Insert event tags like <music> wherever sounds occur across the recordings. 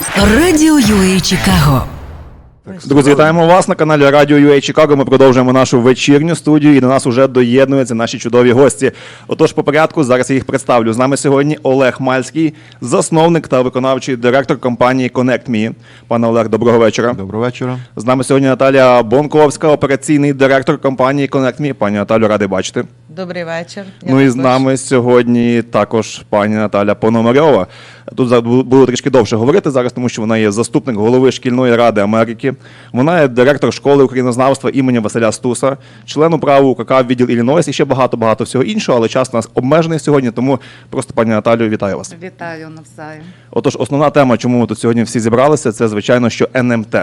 Радіо UA Чикаго. Друзі, вітаємо вас на каналі Радіо UA Чикаго. Ми продовжуємо нашу вечірню студію і до нас уже доєднуються наші чудові гості. Отож, по порядку, зараз я їх представлю. З нами сьогодні Олег Мальський, засновник та виконавчий директор компанії ConnectMe. Пане Олег, доброго вечора. Доброго вечора. З нами сьогодні Наталя Бонковська, операційний директор компанії ConnectMe. Пані Наталю, радий бачити. Добрий вечір. Я Ну і з нами сьогодні також пані Наталя Пономарьова. Тут за- бу- буду трішки довше говорити зараз, тому що вона є заступник голови шкільної ради Америки. Вона є директор школи українознавства імені Василя Стуса, член управи УКК відділ Іллінойс і ще багато багато всього іншого, але час у нас обмежений сьогодні. Тому просто пані Наталю, вітаю вас. Вітаю навзаєм. Отож, основна тема, чому ми тут сьогодні всі зібралися, це звичайно, що НМТ.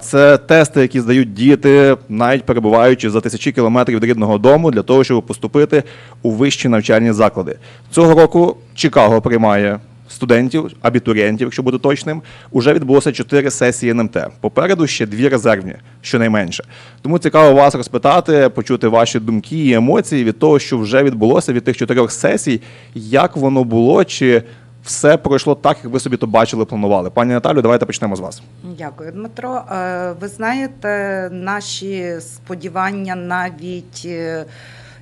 Це тести, які здають діти, навіть перебуваючи за тисячі кілометрів від рідного дому, для того, щоб поступити у вищі навчальні заклади. Цього року Чикаго приймає студентів, абітурієнтів, якщо бути точним. Уже відбулося чотири сесії НМТ. Попереду ще дві резервні, щонайменше. Тому цікаво вас розпитати, почути ваші думки і емоції від того, що вже відбулося від тих чотирьох сесій, як воно було, чи все пройшло так, як ви собі то бачили, планували. Пані Наталю, давайте почнемо з вас. Дякую, Дмитро. Е, Ви знаєте, наші сподівання навіть.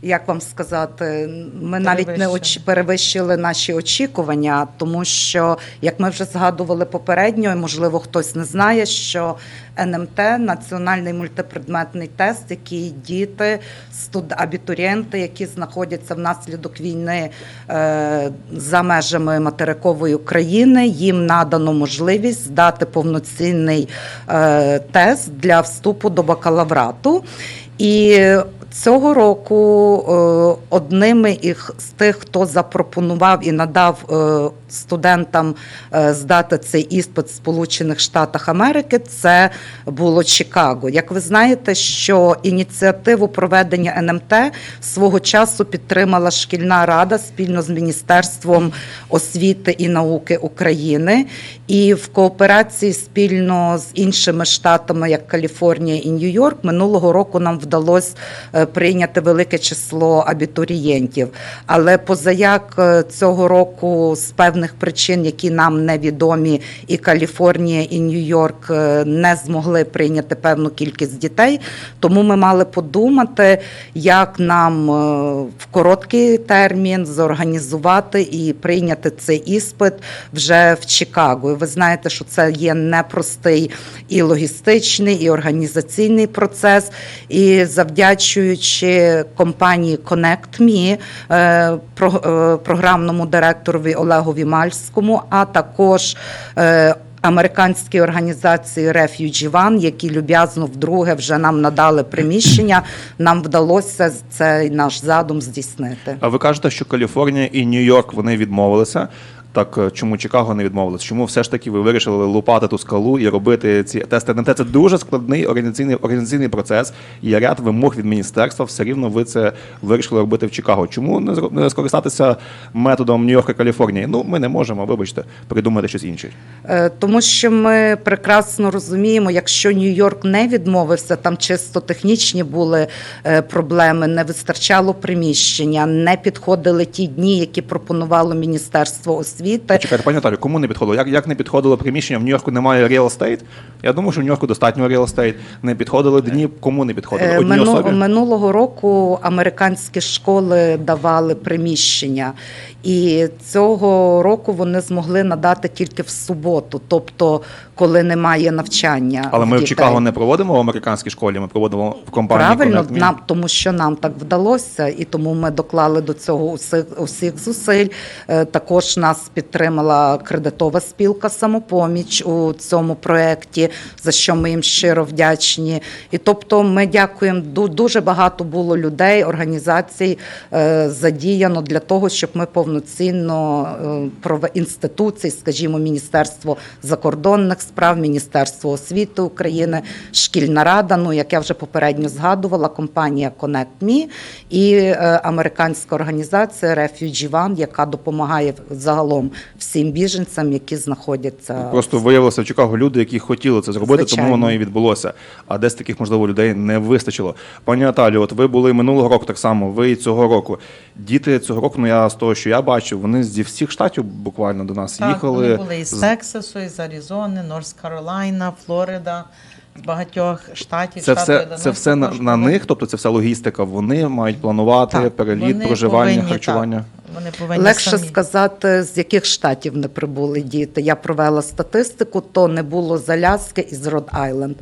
Як вам сказати, ми навіть не оч... перевищили наші очікування, тому що, як ми вже згадували попередньо, і можливо хтось не знає, що НМТ національний мультипредметний тест, який діти, студ... абітурієнти, які знаходяться внаслідок війни е... за межами материкової України, їм надано можливість здати повноцінний е... тест для вступу до бакалаврату. І цього року е, одними із з тих, хто запропонував і надав е, студентам е, здати цей іспит в Сполучених Штатах Америки, це було Чикаго. Як ви знаєте, що ініціативу проведення НМТ свого часу підтримала шкільна рада спільно з Міністерством освіти і науки України, і в кооперації спільно з іншими штатами, як Каліфорнія і Нью-Йорк, минулого року нам вдалося прийняти велике число абітурієнтів. Але позаяк е, цього року з певних причин, які нам невідомі, і Каліфорнія, і Нью-Йорк е, не змогли прийняти певну кількість дітей. Тому ми мали подумати, як нам е, в короткий термін зорганізувати і прийняти цей іспит вже в Чикаго. І ви знаєте, що це є непростий і логістичний, і організаційний процес. І завдячуючи компанії ConnectMe, е, е, програмному директорові Олегові Мальському, а також е, Американській організації Refugee One, які люб'язно вдруге вже нам надали приміщення, нам вдалося цей наш задум здійснити. А ви кажете, що Каліфорнія і Нью-Йорк вони відмовилися. Так е, чому Чикаго не відмовилось? Чому все ж таки ви вирішили лупати ту скалу і робити ці тести НМТ? Це дуже складний організаційний організаційний процес. Є ряд вимог від міністерства. Все рівно ви це вирішили робити в Чикаго. Чому не скористатися методом Нью-Йорка Каліфорнії? Ну ми не можемо, вибачте, придумати щось інше. Е, Тому що ми прекрасно розуміємо, якщо Нью-Йорк не відмовився, там чисто технічні були е, проблеми, не вистачало приміщення, не підходили ті дні, які пропонувало Міністерство освіти. Чекайте, пані Наталю, кому не підходило? Як, як не підходило приміщення? В Нью-Йорку немає real estate? Я думаю, що в Нью-Йорку достатньо real estate. Не підходили дні. Кому не підходили? Е, Одній мину- особі? Минулого року американські школи давали приміщення, і цього року вони змогли надати тільки в суботу, тобто коли немає навчання. Але ми в дітей. Чикаго не проводимо в американській школі, ми проводимо в компанії Правильно, ConnectMe. нам тому що нам так вдалося, і тому ми доклали до цього усіх, усіх зусиль. Е, Також нас підтримала кредитова спілка самопоміч у цьому проєкті, за що ми їм щиро вдячні. І тобто, ми дякуємо. ду- Дуже багато було людей, організацій е, задіяно для того, щоб ми повноцінно е, прове- скажімо, Міністерство закордонних справ, Міністерство освіти України, шкільна рада. Ну як я вже попередньо згадувала, компанія ConnectMe і е, американська організація Refugee One, яка допомагає загалом всім біженцям, які знаходяться Просто виявилося в Чикаго люди, які хотіли це зробити, Звичайно. тому воно і відбулося. А десь таких, можливо, людей не вистачило. Пані Наталію, от ви були минулого року так само, ви і цього року. Діти цього року, ну я з того, що я бачив, вони зі всіх штатів буквально до нас Так, їхали. вони були із Тексасу, із Аризони, Норс Каролайна, Флорида, з багатьох штатів. Це Штату все, це все на, на них, тобто це вся логістика. Вони мають планувати Так, переліт, вони проживання, повинні, харчування. Так, вони повинні Легше самі. сказати, з яких штатів не прибули діти. Я провела статистику, то не було з Аляски і з Род Айленд.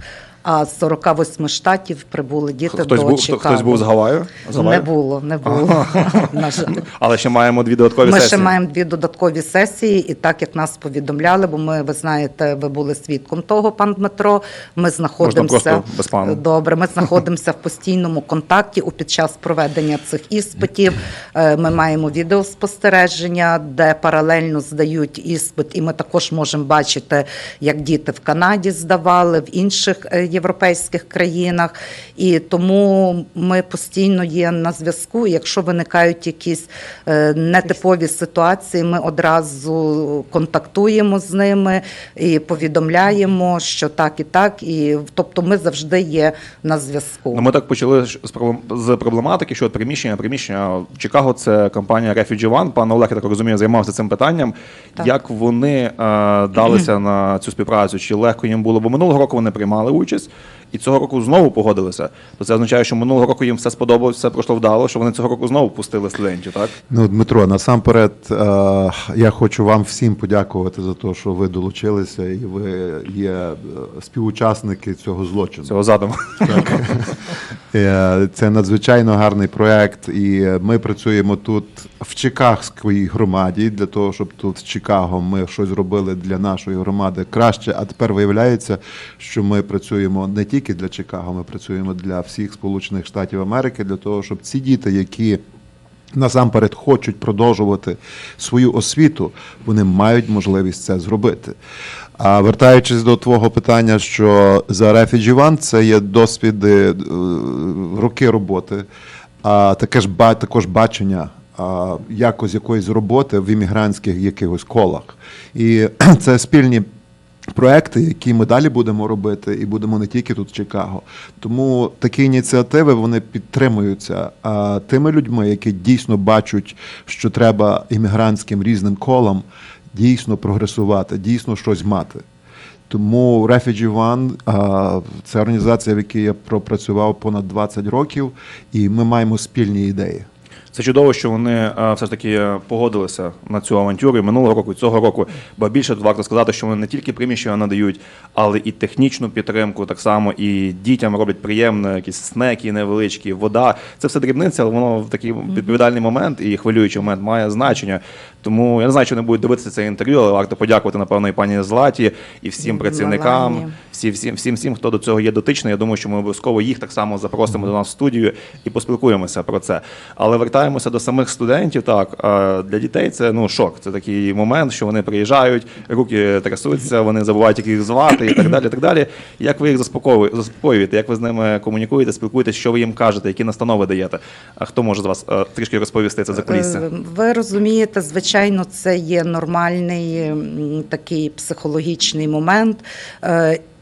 А з 48 штатів прибули діти Хтось до був, Чикаго. хтось був з Гаваю? З Не було, не було. <laughs> На жаль. Але ще маємо дві додаткові Ми сесії. ще маємо дві додаткові сесії, і так як нас повідомляли, бо ми, ви знаєте, ви були свідком того, пан Дмитро. Ми знаходимося без пану. добре. Ми <laughs> знаходимося в постійному контакті у під час проведення цих іспитів. Е, Ми маємо відеоспостереження, де паралельно здають іспит, і ми також можемо бачити, як діти в Канаді здавали, в інших е, європейських країнах. І тому ми постійно є на зв'язку. Якщо виникають якісь е, нетипові ситуації, ми одразу контактуємо з ними і повідомляємо, що так і так. І тобто ми завжди є на зв'язку. Ну, ми так почали з проблем- проблематики, що приміщення, приміщення Чикаго це компанія Refugee One. Пан Олег, я так розумію, займався цим питанням. Так. Як вони е, далися <clears throat> на цю співпрацю? Чи легко їм було? Бо минулого року вони приймали участь, і цього року знову погодилися. То це означає, що минулого року їм все сподобалось, все пройшло вдало, що вони цього року знову пустили студентів, так? Ну, Дмитро, насамперед, е, я хочу вам всім подякувати за те, що ви долучилися і ви є е, співучасники цього злочину. Цього задуму. Е, Це надзвичайно гарний проект, і ми працюємо тут в Чикагській громаді для того, щоб тут в Чикаго ми щось зробили для нашої громади краще. А тепер виявляється, що ми працюємо не тільки для Чикаго, ми працюємо для всіх Сполучених Штатів Америки, для того, щоб ці діти, які насамперед хочуть продовжувати свою освіту, вони мають можливість це зробити. А вертаючись до твого питання, що за Refugee One це є досвіди, е, роки роботи, а таке ж також бачення якось якоїсь роботи в іммігрантських якихось колах. І <clears throat> це спільні проекти, які ми далі будемо робити, і будемо не тільки тут в Чикаго. Тому такі ініціативи вони підтримуються а, тими людьми, які дійсно бачать, що треба іммігрантським різним колам дійсно прогресувати, дійсно щось мати. Тому Refugee One це організація, в якій я пропрацював понад 20 років, і ми маємо спільні ідеї. Це чудово, що вони е, все ж таки погодилися на цю авантюру і минулого року, і цього року. Бо більше варто сказати, що вони не тільки приміщення надають, але і технічну підтримку так само, і дітям роблять приємно, якісь снеки невеличкі, вода. Це все дрібниця, але воно в такий відповідальний момент і хвилюючий момент має значення. Тому я не знаю, чи вони будуть дивитися це інтерв'ю, але варто подякувати, напевно, і пані Златі, і всім працівникам, всі, всім, всім, всім, хто до цього є дотичний. Я думаю, що ми обов'язково їх так само запросимо до нас в студію і поспілкуємося про це. Але вертаємося до самих студентів. Так для дітей це ну шок. Це такий момент, що вони приїжджають, руки трясуться, вони забувають, як їх звати, і так далі. І так далі. Як ви їх заспокоюєте, як ви з ними комунікуєте, спілкуєтесь, що ви їм кажете, які настанови даєте? А хто може з вас е, трішки розповісти це за? Е, Ви розумієте, звичайно, це є нормальний такий психологічний момент.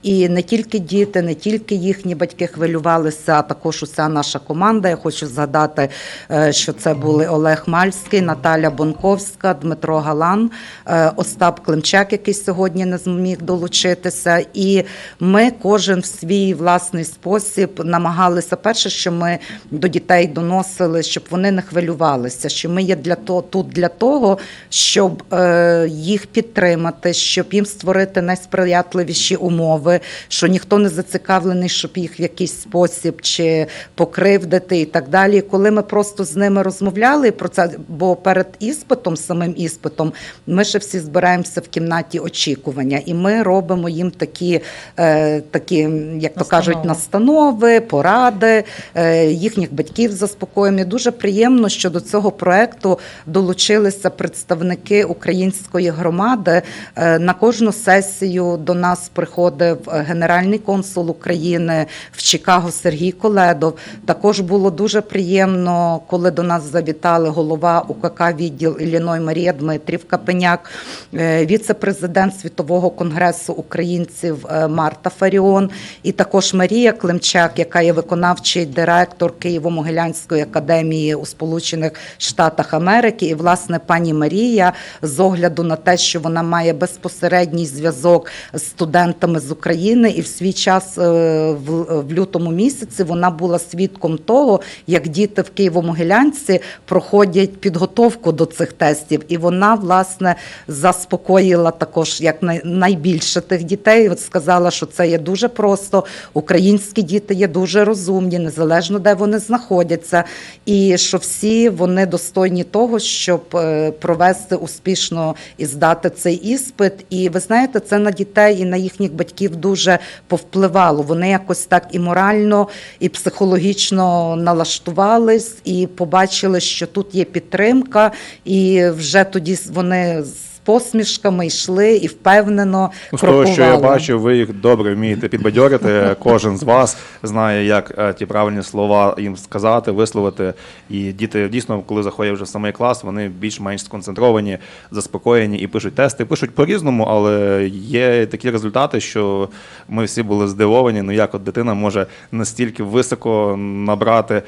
І не тільки діти, не тільки їхні батьки хвилювалися, а також уся наша команда. Я хочу згадати, е, що це були Олег Мальський, Наталя Бонковська, Дмитро Галан, е, Остап Климчак, який сьогодні не зміг долучитися. І ми кожен в свій власний спосіб намагалися перше, що ми до дітей доносили, щоб вони не хвилювалися, що ми є для того тут для того, щоб е, їх підтримати, щоб їм створити найсприятливіші умови, що ніхто не зацікавлений, щоб їх в якийсь спосіб чи покривдити і так далі. І коли ми просто з ними розмовляли про це, бо перед іспитом, самим іспитом, ми ще всі збираємося в кімнаті очікування, і ми робимо їм такі, е, такі як то кажуть, Настанови. поради, е, їхніх батьків заспокоїмо. І Дуже приємно, що до цього проекту долучилися представники української громади. Е, На кожну сесію до нас приходив генеральний консул України в Чикаго Сергій Коледов. Також було дуже приємно, коли до нас завітали голова УКК відділ Ілліной Марія Дмитрівка Пеняк, е, віце-президент Світового конгресу українців е, Марта Фаріон, і також Марія Климчак, яка є виконавчий директор Києво-Могилянської академії у Сполучених Штатах Америки. І власне пані Марія, з огляду на те, що вона має безпосередній зв'язок з студентами з України, і в свій час е, в, в лютому місяці вона була свідком того, як діти в Києво-Могилянці проходять підготовку до цих тестів, і вона власне заспокоїла також як найбільше тих дітей. От сказала, що це є дуже просто. Українські діти є дуже розумні, незалежно де вони знаходяться, і що всі вони достойні того, щоб е, провести успішно і здати цей іспит. І ви знаєте, це на дітей і на їхніх батьків дуже повпливало. Вони якось так і морально, і психологічно налаштувались, і побачили, що тут є підтримка, і вже тоді вони посмішками йшли і впевнено Ну, З того, що я бачу, ви їх добре вмієте підбадьорити. <laughs> Кожен з вас знає, як е, ті правильні слова їм сказати, висловити. І діти дійсно, коли заходять вже в самий клас, вони більш-менш сконцентровані, заспокоєні і пишуть тести. Пишуть по-різному, але є такі результати, що ми всі були здивовані. Ну як от дитина може настільки високо набрати е,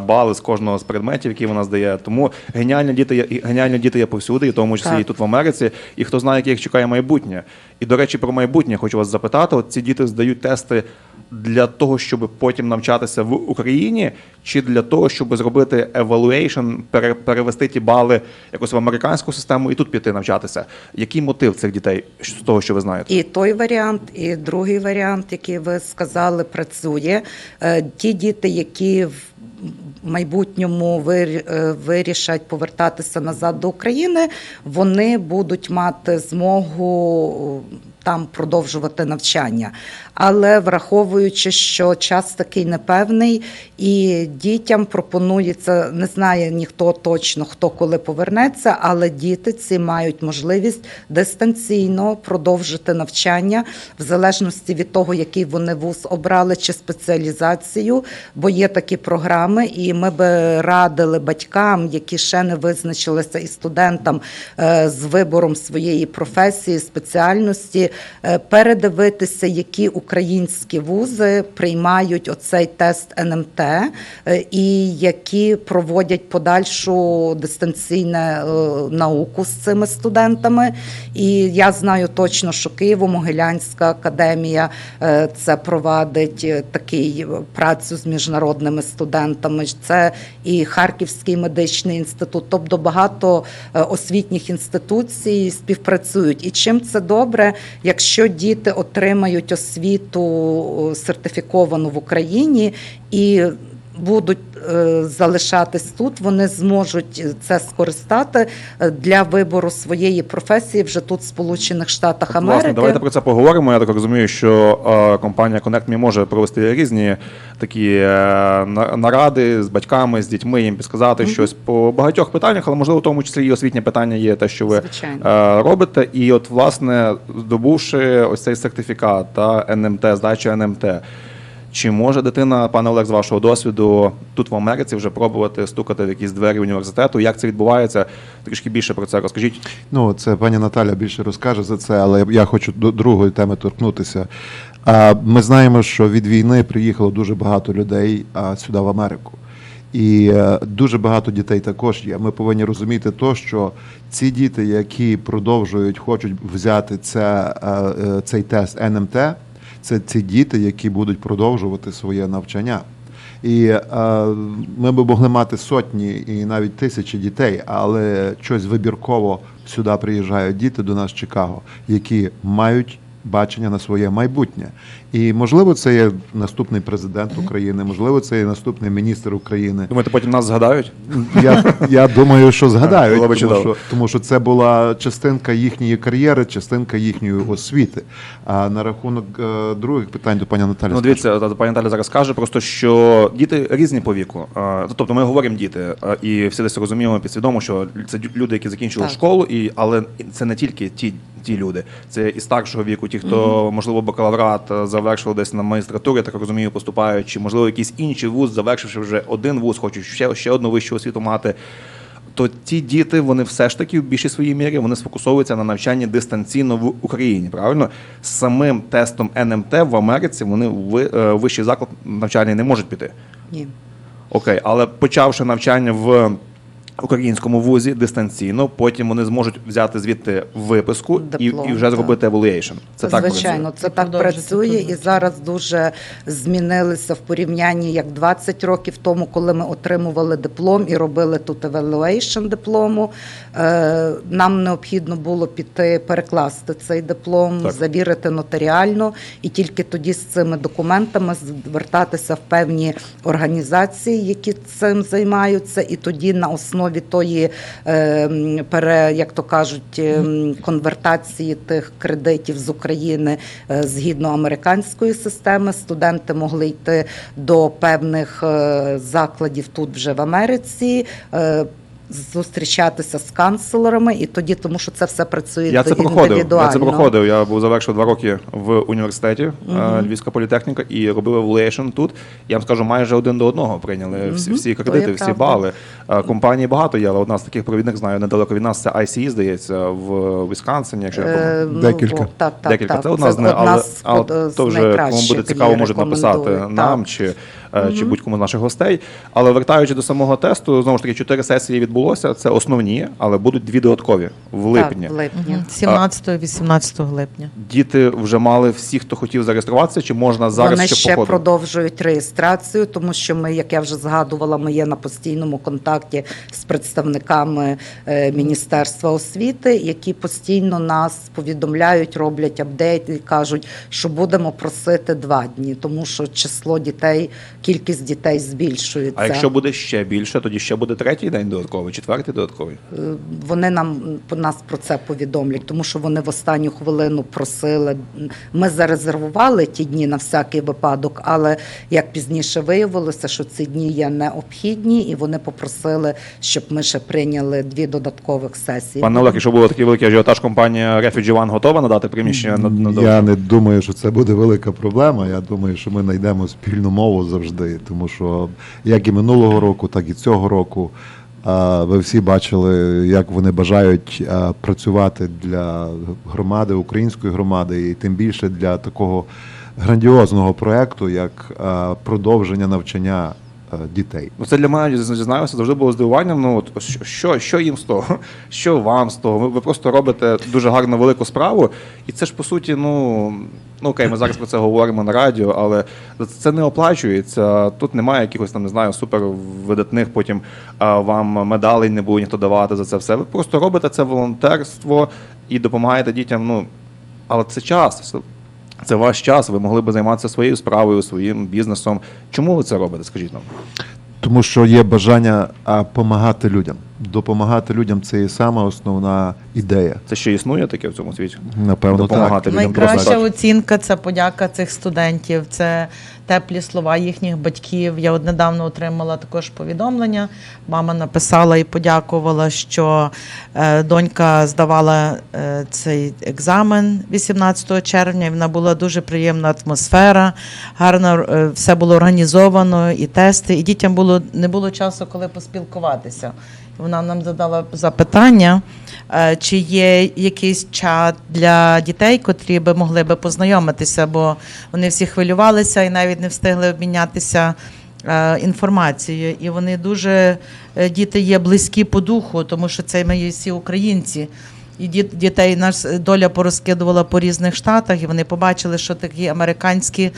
бали з кожного з предметів, які вона здає. Тому геніальні діти геніальні діти є повсюди, і в тому числі Так. і тут в Америці, і хто знає, яке їх чекає майбутнє. І до речі, про майбутнє хочу вас запитати: от ці діти здають тести для того, щоб потім навчатися в Україні, чи для того, щоб зробити evaluation, пере- перевести ті бали якось в американську систему і тут піти навчатися. Який мотив цих дітей з того, що ви знаєте? І той варіант, і другий варіант, який ви сказали, працює. Е, Ті діти, які в майбутньому е, вирішать повертатися назад до України, вони будуть мати змогу е, там продовжувати навчання. Але враховуючи, що час такий непевний, і дітям пропонується, не знає ніхто точно, хто коли повернеться, але діти ці мають можливість дистанційно продовжити навчання в залежності від того, який вони вуз обрали чи спеціалізацію, бо є такі програми, і ми би радили батькам, які ще не визначилися, і студентам е, з вибором своєї професії, спеціальності, е, передивитися, які українські вузи приймають оцей тест НМТ е, і які проводять подальшу дистанційну е, науку з цими студентами. І я знаю точно, що Києво-Могилянська академія е, це провадить такий працю з міжнародними студентами. Це і Харківський медичний інститут, тобто багато освітніх інституцій співпрацюють. І чим це добре, якщо діти отримають освіту е, сертифіковану в Україні. І будуть е, залишатись тут, вони зможуть це скористати е, для вибору своєї професії вже тут, в Сполучених Штатах Америки. Власне, давайте про це поговоримо. Я так розумію, що е, компанія ConnectMe може провести різні такі е, на- наради з батьками, з дітьми, їм підсказати щось по багатьох питаннях, але можливо, в тому числі і освітнє питання є те, що ви Звичайно. е, робите. І от, власне, здобувши ось цей сертифікат та НМТ, здача НМТ. Чи може дитина, пане Олег, з вашого досвіду тут в Америці вже пробувати стукати в якісь двері університету? Як це відбувається? Трішки більше про це розкажіть. Ну, це пані Наталя більше розкаже за це, але я хочу до другої теми торкнутися. Ми знаємо, що від війни приїхало дуже багато людей сюди в Америку. І е, дуже багато дітей також є. Ми повинні розуміти то, що ці діти, які продовжують, хочуть взяти це, е, е, цей тест НМТ, це ці діти, які будуть продовжувати своє навчання. І е, ми б могли мати сотні і навіть тисячі дітей, але щось вибірково сюди приїжджають діти до нас з Чикаго, які мають бачення на своє майбутнє. І можливо, це є наступний президент України, можливо, це є наступний міністр України. Думаєте, потім нас згадають? Я, я думаю, що згадають, тому що, тому що це була частинка їхньої кар'єри, частинка їхньої освіти. А на рахунок е, других питань до пані Наталі. Ну, дивіться, пані Наталя зараз каже просто, що діти різні по віку. Е, Тобто ми говоримо діти, е, і всі десь розуміємо підсвідомо, що це люди, які закінчили Так. школу, і але це не тільки ті, ті люди, це і старшого віку, ті, хто можливо бакалаврат е, завершили десь на магістратурі, я так розумію, поступають, чи можливо якийсь інший вуз, завершивши вже один вуз, хочуть ще, ще одну вищу освіту мати. То ті діти, вони все ж таки в більшій своїй мірі вони сфокусовуються на навчанні дистанційно в Україні. Правильно, з самим тестом НМТ в Америці вони в е, вищий заклад навчальний не можуть піти. Ні. Окей, але почавши навчання в українському вузі дистанційно, потім вони зможуть взяти звідти виписку і, Диплом, і вже так. зробити evaluation. Це так Звичайно, працює? це так працює, і зараз дуже змінилися в порівнянні як 20 років тому, коли ми отримували диплом і робили тут evaluation диплому. Е, Нам необхідно було піти перекласти цей диплом, Так. завірити нотаріально, і тільки тоді з цими документами звертатися в певні організації, які цим займаються, і тоді на основі тої е, пере, як то кажуть, е, конвертації тих кредитів з України е, згідно американської системи, студенти могли йти до певних закладів тут вже в Америці. Зустрічатися з канцлерами, і тоді, тому що це все працює Я це проходив. індивідуально. Я це проходив. Я був завершив два роки в університеті е, Львівська політехніка і робив evaluation тут. Я вам скажу, майже один до одного прийняли всі, всі кредити, всі правда. бали. Е, Компаній багато є, але одна з таких провідних знаю недалеко від нас. Це ICE, здається, в Вісконсині, якщо я. Е, ну, Декілька. во, так, так, Декілька. Так. Це одна з них, але, з але з то вже кому буде цікаво, можуть написати рекомендую. нам Так. чи, е, чи будь-кому з наших гостей. Але вертаючи до самого тесту, знову ж таки, чотири сесії відбулося. Це основні, але будуть дві додаткові в липні. Так, в липні. 17-18 липня. Діти вже мали всі, хто хотів зареєструватися, чи можна зараз Вони ще, ще по продовжують реєстрацію, тому що ми, як я вже згадувала, ми є на постійному контакті з представниками е, Міністерства освіти, які постійно нас повідомляють, роблять апдейт і кажуть, що будемо просити два дні, тому що число дітей, кількість дітей збільшується. А якщо буде ще більше, тоді ще буде третій день додатковий, четвертий додатковий. Е, Вони нам нас про це повідомлять, тому що вони в останню хвилину просили. Ми зарезервували ті дні на всякий випадок, але як пізніше виявилося, що ці дні є необхідні, і вони попросили, щоб ми ще прийняли дві додаткових сесії. Пане Олег, якщо було такий великий ажіотаж, компанія Refugee One готова надати приміщення на, на Я не думаю, що це буде велика проблема. Я думаю, що ми знайдемо спільну мову завжди, тому що як і минулого року, так і цього року. Ви всі бачили, як вони бажають працювати для громади, української громади, і тим більше для такого грандіозного проекту, як продовження навчання дітей. Ну, це для мене зізнаюся, завжди було здивуванням. Ну от що- що, їм з того, <laughs> що вам з того? Ви, ви просто робите дуже гарну велику справу, і це ж по суті, ну ну окей, ми зараз про це говоримо на радіо, але це не оплачується. Тут немає якихось там, не знаю, супер видатних потім а, вам медалей не буде ніхто давати за це все. Ви просто робите це волонтерство і допомагаєте дітям. Ну але це час. Це- ваш час. Ви могли би займатися своєю справою, своїм бізнесом. Чому ви це робите? Скажіть нам. Тому що є бажання допомагати людям. Допомагати людям це і сама основна ідея. Це ще існує таке в цьому світі? Напевно, так. Допомагати людям Найкраща так. оцінка це подяка цих студентів, це теплі слова їхніх батьків. Я от недавно отримала також повідомлення. Мама написала і подякувала, що е, донька здавала е, цей екзамен 18 червня. і Вона була дуже приємна атмосфера, гарно е, все було організовано, і тести, і дітям було не було часу, коли поспілкуватися. Вона нам задала запитання, е, чи є якийсь чат для дітей, котрі би могли би познайомитися, бо вони всі хвилювалися і навіть не встигли обмінятися е, інформацією. І вони дуже е, діти є близькі по духу, тому що це ми всі українці. І дітей наш доля порозкидувала по різних штатах, і вони побачили, що такі американські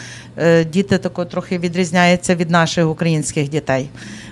діти тако трохи відрізняються від наших українських дітей.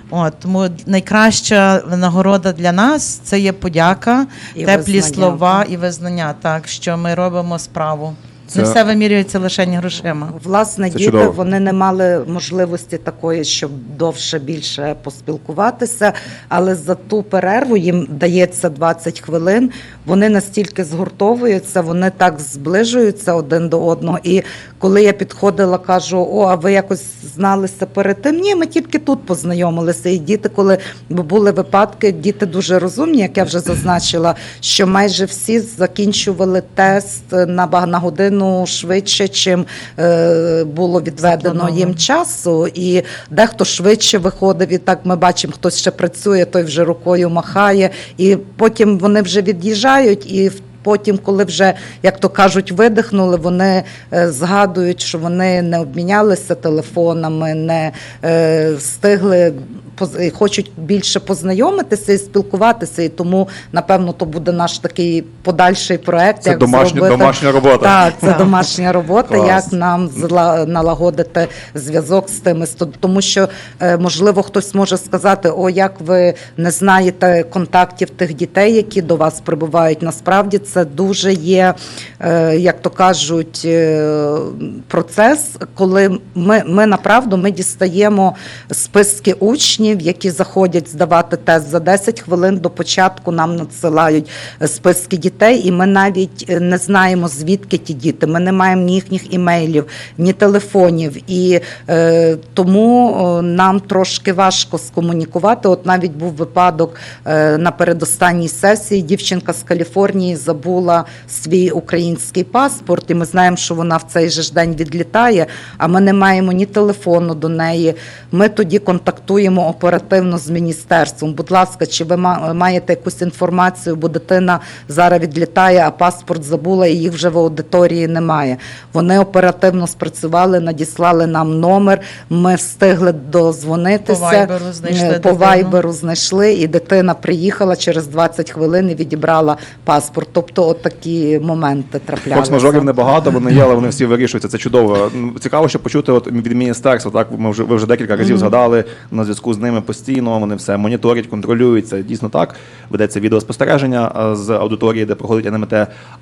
От тому найкраща нагорода для нас це є подяка, І теплі визнання, слова і визнання, так що ми робимо справу. Це- Не все вимірюється лише грошима. Власне, Це діти чудово. вони не мали можливості такої, щоб довше більше поспілкуватися. Але за ту перерву їм дається 20 хвилин. Вони настільки згуртовуються, вони так зближуються один до одного. І коли я підходила, кажу: о, а ви якось зналися перед тим? Ні, ми тільки тут познайомилися. І діти, коли бо були випадки, діти дуже розумні, як я вже зазначила, що майже всі закінчували тест на, на годину годину швидше, чим е, було відведено їм часу. І дехто швидше виходив, і так ми бачимо, хтось ще працює, той вже рукою махає, і потім вони вже від'їжджають і. в- Потім, коли вже, як то кажуть, видихнули, вони е, згадують, що вони не обмінялися телефонами, не е, встигли хочуть більше познайомитися і спілкуватися. І тому, напевно, то буде наш такий подальший проект. Це домашня- домашня робота. Так, це домашня робота. Як нам зла- налагодити зв'язок з тими тому що е, можливо хтось може сказати: о, як ви не знаєте контактів тих дітей, які до вас прибувають. Насправді це дуже є, е, як то кажуть, е, процес, коли ми, ми направду ми дістаємо списки учнів, які заходять здавати тест за 10 хвилин до початку. Нам надсилають е, списки дітей, і ми навіть е, не знаємо звідки ті діти. Ми не маємо ні їхніх імейлів, ні телефонів. І е, тому нам трошки важко скомунікувати. От навіть був випадок е, на передостанній сесії. Дівчинка з Каліфорнії забула свій український паспорт, і ми знаємо, що вона в цей же ж день відлітає. А ми не маємо ні телефону до неї. Ми тоді контактуємо оперативно з міністерством. Будь ласка, чи ви ма- маєте якусь інформацію, бо дитина зараз відлітає, а паспорт забула, і їх вже в аудиторії немає. Вони оперативно спрацювали, надіслали нам номер. Ми встигли дозвонитися. По Вайберу знайшли Е, По вайберу знайшли, і дитина приїхала через 20 хвилин і відібрала паспорт. Тобто, от такі моменти траплялися. Форс-мажорів небагато, вони є, але вони всі вирішуються. Це чудово. Цікаво, що почути от від міністерства. Так ми вже ви вже декілька разів згадали на зв'язку з ними постійно. Вони все моніторять, контролюють. Це дійсно так. Ведеться відеоспостереження з аудиторії, де проходить НМТ.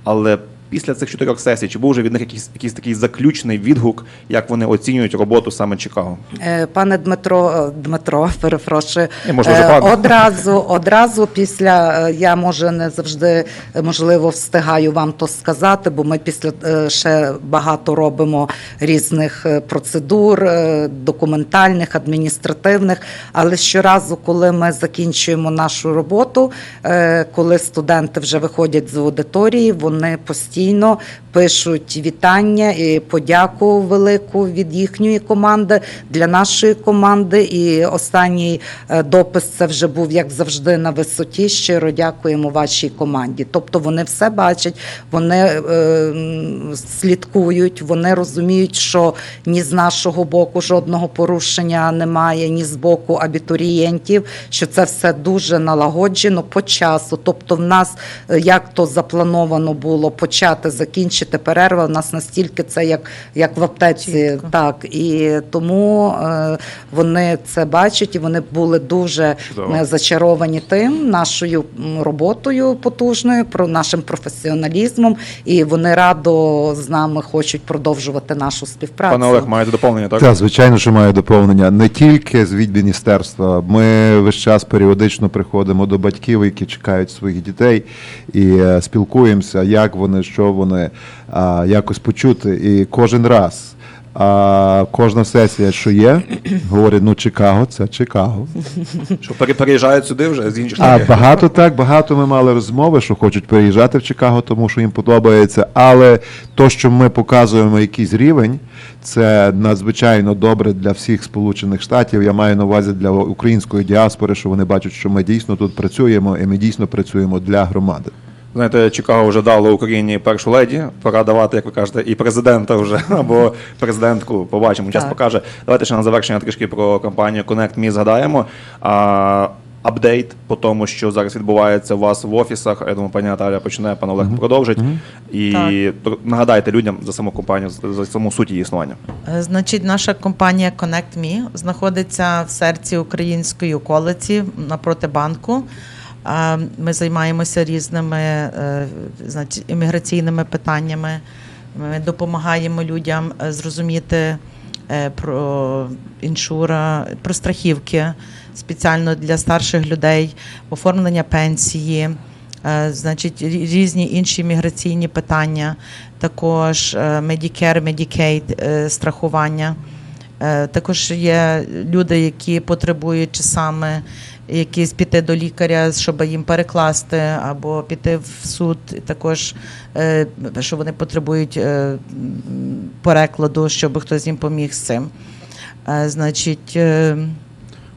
Але після цих чотирьох сесій, чи був вже від них якийсь якийсь такий заключний відгук, як вони оцінюють роботу саме Чикаго? Е, Пане Дмитро, е, Дмитро, <laughs> перепрошую. Е, пане. Одразу, одразу після я може не завжди можливо встигаю вам то сказати, бо ми після ще багато робимо різних процедур, документальних, адміністративних. Але щоразу, коли ми закінчуємо нашу роботу, коли студенти вже виходять з аудиторії, вони постійно пишуть вітання і подяку велику від їхньої команди для нашої команди. І останній е, допис це вже був як завжди на висоті. Щиро дякуємо вашій команді. Тобто вони все бачать, вони е, слідкують, вони розуміють, що ні з нашого боку жодного порушення немає, ні з боку абітурієнтів, що це все дуже налагоджено по часу. Тобто, в нас е, як то заплановано було почати, закінчити перерва. У нас настільки це як, як в аптеці, Чітко. так і тому е, вони це бачать, і вони були дуже е, зачаровані тим нашою роботою потужною, про нашим професіоналізмом, і вони радо з нами хочуть продовжувати нашу співпрацю. Пане Олег, маєте доповнення, так? Так, звичайно, що маю доповнення. Не тільки з від міністерства. Ми весь час періодично приходимо до батьків, які чекають своїх дітей, і е, спілкуємося, як вони, що вони а, якось почути. І кожен раз. А кожна сесія, що є, говорить, ну Чикаго, це Чикаго. Що пере- переїжджають сюди вже з інших А штатів? багато так, багато ми мали розмови, що хочуть переїжджати в Чикаго, тому що їм подобається. Але то, що ми показуємо якийсь рівень, це надзвичайно добре для всіх Сполучених Штатів. Я маю на увазі для української діаспори, що вони бачать, що ми дійсно тут працюємо, і ми дійсно працюємо для громади. Знаєте, Чикаго вже дало Україні першу леді. Пора давати, як ви кажете, і президента вже <laughs> або президентку. Побачимо, час Так. покаже. Давайте ще на завершення трішки про кампанію Connect Me згадаємо. А, апдейт по тому, що зараз відбувається у вас в офісах. Я думаю, пані Наталя почне, пан Олег продовжить. І Так. нагадайте людям за саму компанію, за саму суть її існування. Е, Значить, наша компанія Connect Me знаходиться в серці української околиці напроти банку. Ми займаємося різними е, значить, імміграційними питаннями. Ми допомагаємо людям е, зрозуміти е, про іншура, про страхівки спеціально для старших людей, оформлення пенсії. Значить, різні інші міграційні питання, також Medicare, Medicaid, страхування. Також є люди, які потребують часами якісь піти до лікаря, щоб їм перекласти, або піти в суд, також е, що вони потребують е, перекладу, щоб хтось їм поміг з цим. Е, Значить,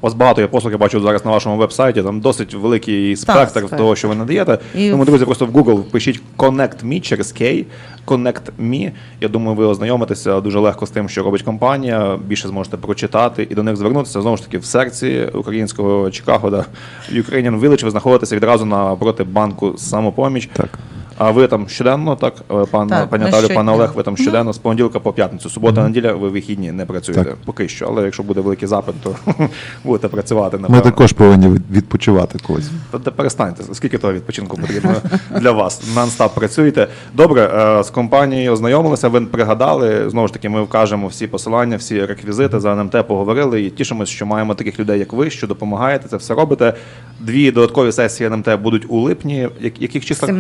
У вас багато є послуг, я бачу зараз на вашому вебсайті. Там досить великий спектр спектр. того, що ви надаєте. І Тому, друзі, просто в Google пишіть Connect Me через K, Connect Me. Я думаю, ви ознайомитеся дуже легко з тим, що робить компанія. Більше зможете прочитати і до них звернутися. Знову ж таки, в серці українського Чикаго, да, Ukrainian Village, ви знаходитеся відразу напроти банку самопоміч. Так. А ви там щоденно, так, е, пан, Так, пані Наталю, пане щодня. Олег, ви там щоденно з понеділка по п'ятницю. Субота, неділя, ви вихідні не працюєте Так. поки що. Але якщо буде великий запит, то <laughs> будете працювати Ми напевно. також повинні від- відпочивати когось. Та, та перестаньте, скільки того відпочинку потрібно <laughs> для вас? Нон-стап працюєте. Добре, е, з компанією ознайомилися, ви пригадали. Знову ж таки, ми вкажемо всі посилання, всі реквізити за НМТ поговорили і тішимось, що маємо таких людей, як ви, що допомагаєте, це все робите. Дві додаткові сесії НМТ будуть у липні. Як- Яких числах?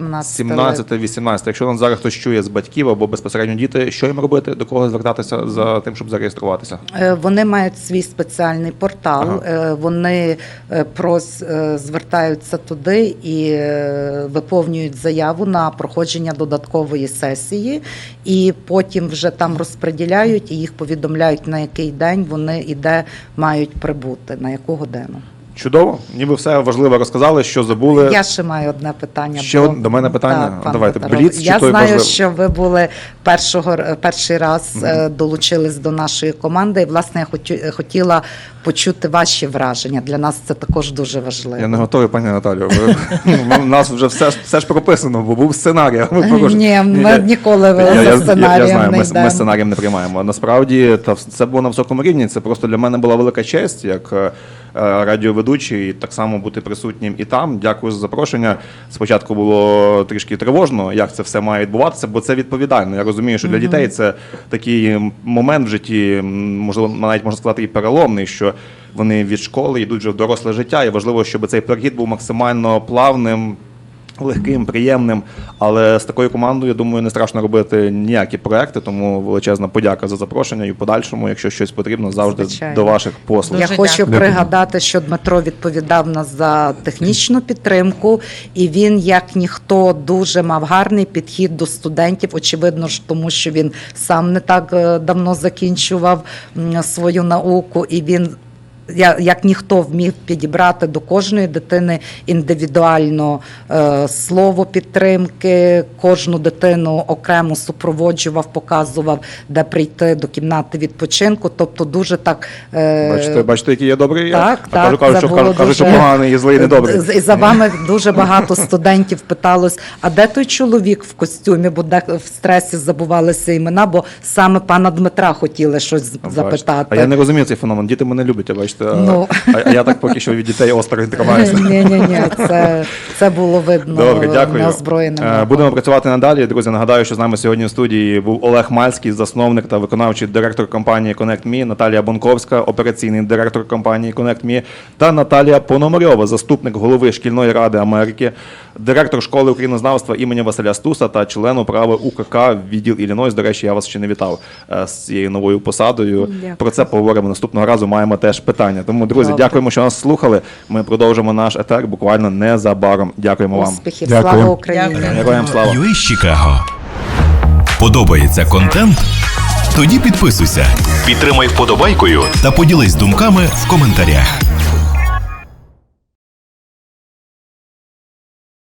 17-18 17-18. Якщо нас зараз хтось чує з батьків або безпосередньо діти, що їм робити, до кого звертатися за тим, щоб зареєструватися? Е, Вони мають свій спеціальний портал. Ага. е, Вони е, прос звертаються туди і виповнюють заяву на проходження додаткової сесії, і потім вже там розподіляють і їх повідомляють на який день вони і де мають прибути, на яку годину. Чудово, ніби все важливе розказали, що забули. Я ще маю одне питання. Ще до- до мене питання? Так, Давайте, бліц чи Я той знаю, важливий? що ви були першого перший раз е, долучились до нашої команди. І власне я хотіла почути ваші враження. Для нас це також дуже важливо. Я не готовий, пані Наталю. Ви, ну, у нас вже все, ж- все ж прописано, бо був сценарій. Ні, ми ніколи за сценарієм знаю, не ми, йдемо. ми сценарієм не приймаємо. Насправді, та це було на високому рівні. Це просто для мене була велика честь, як е, радіоведучий, так само бути присутнім і там. Дякую за запрошення. Спочатку було трішки тривожно, як це все має відбуватися, бо це відповідально. Я розумію, що для дітей це такий момент в житті, можливо, навіть можна сказати, і переломний, що вони від школи йдуть вже в доросле життя, і важливо, щоб цей перехід був максимально плавним. Легким, приємним, але з такою командою, я думаю, не страшно робити ніякі проекти. Тому величезна подяка за запрошення і в подальшому, якщо щось потрібно, завжди Звичайно. до ваших послуг. Я Дуже хочу дякую. пригадати, що Дмитро відповідав нас за технічну підтримку, і він, як ніхто, дуже мав гарний підхід до студентів. Очевидно ж, тому що він сам не так е, давно закінчував м, свою науку, і він. Я як ніхто вмів підібрати до кожної дитини індивідуально е, слово підтримки, кожну дитину окремо супроводжував, показував, де прийти до кімнати відпочинку. Тобто дуже так е, Бачите, бачите, який я добрий. так, а так, кажу, кажу, що, кажу, що поганий і злий, недобрий. І за вами дуже багато студентів питалось, а де той чоловік в костюмі, бо де в стресі забувалися імена, бо саме пана Дмитра хотіли щось запитати. А я не розумію цей феномен. Діти мене люблять, а бачите. А- Ну. А, а я так поки що від дітей осторонь тримаюся. <laughs> Ні, ні, ні, це, це було видно Добре, дякую. Е. Будемо працювати надалі. Друзі, нагадаю, що з нами сьогодні в студії був Олег Мальський, засновник та виконавчий директор компанії Connect Me, Наталія Бонковська, операційний директор компанії Connect Me, та Наталія Пономарьова, заступник голови шкільної ради Америки, директор школи українознавства імені Василя Стуса та член управи УКК відділ Іллінойс. До речі, я вас ще не вітав е, з цією новою посадою. Дякую. Про це поговоримо наступного разу. Маємо теж питання. Тому, друзі, Добре. дякуємо, що нас слухали. Ми продовжимо наш етер буквально незабаром. Дякуємо вам. Успіхів, слава Україні! Героям слава. UA Чикаго. Подобається контент? Тоді підписуйся, підтримай вподобайкою та поділись думками в коментарях.